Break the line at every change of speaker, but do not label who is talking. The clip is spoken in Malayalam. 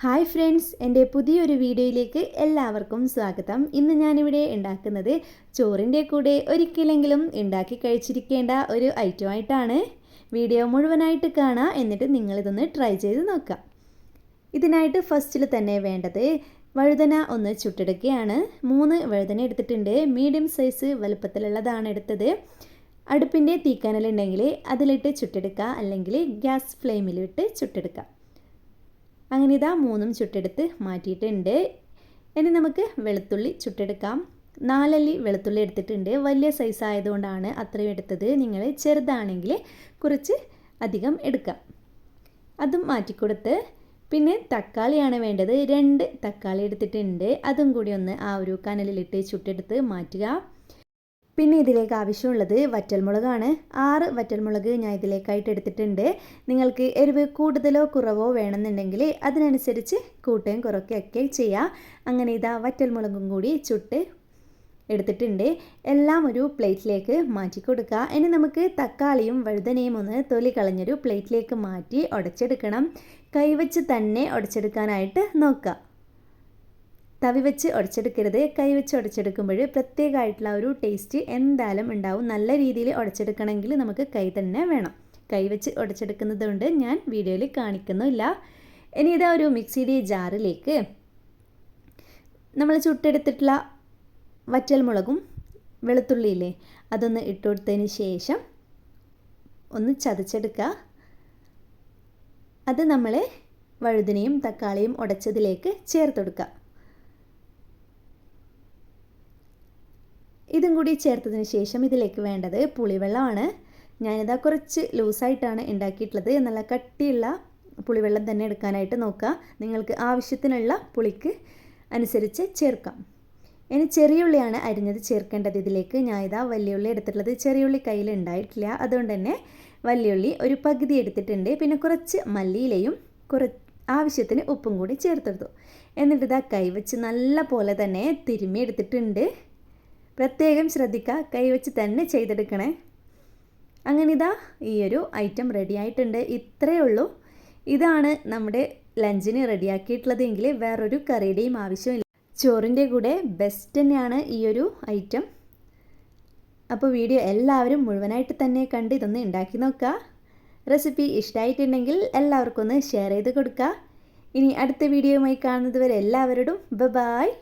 ഹായ് ഫ്രണ്ട്സ് എൻ്റെ പുതിയൊരു വീഡിയോയിലേക്ക് എല്ലാവർക്കും സ്വാഗതം ഇന്ന് ഞാനിവിടെ ഉണ്ടാക്കുന്നത് ചോറിൻ്റെ കൂടെ ഒരിക്കലെങ്കിലും ഉണ്ടാക്കി കഴിച്ചിരിക്കേണ്ട ഒരു ഐറ്റം ആയിട്ടാണ് വീഡിയോ മുഴുവനായിട്ട് കാണാം എന്നിട്ട് നിങ്ങളിതൊന്ന് ട്രൈ ചെയ്ത് നോക്കാം ഇതിനായിട്ട് ഫസ്റ്റിൽ തന്നെ വേണ്ടത് വഴുതന ഒന്ന് ചുട്ടെടുക്കുകയാണ് മൂന്ന് വഴുതന എടുത്തിട്ടുണ്ട് മീഡിയം സൈസ് വലുപ്പത്തിലുള്ളതാണ് എടുത്തത് അടുപ്പിൻ്റെ തീക്കാനലുണ്ടെങ്കിൽ അതിലിട്ട് ചുട്ടെടുക്കുക അല്ലെങ്കിൽ ഗ്യാസ് ഫ്ലെയിമിലിട്ട് ചുട്ടെടുക്കുക അങ്ങനെ ഇതാ മൂന്നും ചുട്ടെടുത്ത് മാറ്റിയിട്ടുണ്ട് ഇനി നമുക്ക് വെളുത്തുള്ളി ചുട്ടെടുക്കാം നാലല്ലി വെളുത്തുള്ളി എടുത്തിട്ടുണ്ട് വലിയ സൈസ് ആയതുകൊണ്ടാണ് അത്രയും എടുത്തത് നിങ്ങൾ ചെറുതാണെങ്കിൽ കുറച്ച് അധികം എടുക്കാം അതും മാറ്റിക്കൊടുത്ത് പിന്നെ തക്കാളിയാണ് വേണ്ടത് രണ്ട് തക്കാളി എടുത്തിട്ടുണ്ട് അതും കൂടി ഒന്ന് ആ ഒരു കനലിലിട്ട് ചുട്ടെടുത്ത് മാറ്റുക പിന്നെ ഇതിലേക്ക് ആവശ്യമുള്ളത് വറ്റൽമുളകാണ് ആറ് വറ്റൽമുളക് ഞാൻ ഇതിലേക്കായിട്ട് എടുത്തിട്ടുണ്ട് നിങ്ങൾക്ക് എരിവ് കൂടുതലോ കുറവോ വേണമെന്നുണ്ടെങ്കിൽ അതിനനുസരിച്ച് കൂട്ടുകയും കുറയ്ക്കുകയൊക്കെ ചെയ്യാം അങ്ങനെ ഇതാ വറ്റൽമുളകും കൂടി ചുട്ട് എടുത്തിട്ടുണ്ട് എല്ലാം ഒരു പ്ലേറ്റിലേക്ക് മാറ്റി കൊടുക്കുക ഇനി നമുക്ക് തക്കാളിയും വഴുതനയും ഒന്ന് തൊലി കളഞ്ഞൊരു പ്ലേറ്റിലേക്ക് മാറ്റി ഉടച്ചെടുക്കണം കൈവച്ച് തന്നെ ഉടച്ചെടുക്കാനായിട്ട് നോക്കുക തവി വെച്ച് ഉടച്ചെടുക്കരുത് കൈ വെച്ച് ഉടച്ചെടുക്കുമ്പോൾ പ്രത്യേകമായിട്ടുള്ള ഒരു ടേസ്റ്റ് എന്തായാലും ഉണ്ടാവും നല്ല രീതിയിൽ ഉടച്ചെടുക്കണമെങ്കിൽ നമുക്ക് കൈ തന്നെ വേണം കൈ വെച്ച് ഉടച്ചെടുക്കുന്നത് കൊണ്ട് ഞാൻ വീഡിയോയിൽ കാണിക്കുന്നില്ല ഇനി ഇതാ ഒരു മിക്സിയുടെ ജാറിലേക്ക് നമ്മൾ ചുട്ടെടുത്തിട്ടുള്ള മുളകും വെളുത്തുള്ളിയില്ലേ അതൊന്ന് ഇട്ട് കൊടുത്തതിന് ശേഷം ഒന്ന് ചതച്ചെടുക്കുക അത് നമ്മൾ വഴുതിനയും തക്കാളിയും ഉടച്ചതിലേക്ക് ചേർത്തെടുക്കുക ഇതും കൂടി ചേർത്തതിന് ശേഷം ഇതിലേക്ക് വേണ്ടത് പുളിവെള്ളമാണ് ഞാനിതാ കുറച്ച് ലൂസായിട്ടാണ് ഉണ്ടാക്കിയിട്ടുള്ളത് നല്ല കട്ടിയുള്ള പുളിവെള്ളം തന്നെ എടുക്കാനായിട്ട് നോക്കുക നിങ്ങൾക്ക് ആവശ്യത്തിനുള്ള പുളിക്ക് അനുസരിച്ച് ചേർക്കാം ഇനി ചെറിയ ഉള്ളിയാണ് അരിഞ്ഞത് ചേർക്കേണ്ടത് ഇതിലേക്ക് ഞാൻ ഇതാ വലിയുള്ളി എടുത്തിട്ടുള്ളത് ചെറിയുള്ളി കയ്യിൽ ഉണ്ടായിട്ടില്ല അതുകൊണ്ട് തന്നെ വലിയുള്ളി ഒരു പകുതി എടുത്തിട്ടുണ്ട് പിന്നെ കുറച്ച് മല്ലിയിലയും കുറച്ച് ആവശ്യത്തിന് ഉപ്പും കൂടി ചേർത്തെടുത്തു എന്നിട്ട് ഇതാ കൈവച്ച് നല്ല പോലെ തന്നെ തിരുമ്മി എടുത്തിട്ടുണ്ട് പ്രത്യേകം ശ്രദ്ധിക്കുക കൈവച്ച് തന്നെ ചെയ്തെടുക്കണേ അങ്ങനെ ഇതാ ഈ ഒരു ഐറ്റം റെഡി ആയിട്ടുണ്ട് ഇത്രയേ ഉള്ളൂ ഇതാണ് നമ്മുടെ ലഞ്ചിന് റെഡിയാക്കിയിട്ടുള്ളതെങ്കിൽ വേറൊരു കറിയുടെയും ആവശ്യമില്ല ചോറിൻ്റെ കൂടെ ബെസ്റ്റ് തന്നെയാണ് ഈ ഒരു ഐറ്റം അപ്പോൾ വീഡിയോ എല്ലാവരും മുഴുവനായിട്ട് തന്നെ കണ്ട് ഇതൊന്ന് ഉണ്ടാക്കി നോക്കുക റെസിപ്പി ഇഷ്ടമായിട്ടുണ്ടെങ്കിൽ എല്ലാവർക്കും ഒന്ന് ഷെയർ ചെയ്ത് കൊടുക്കുക ഇനി അടുത്ത വീഡിയോയുമായി കാണുന്നത് വരെ എല്ലാവരോടും ബ ബായ്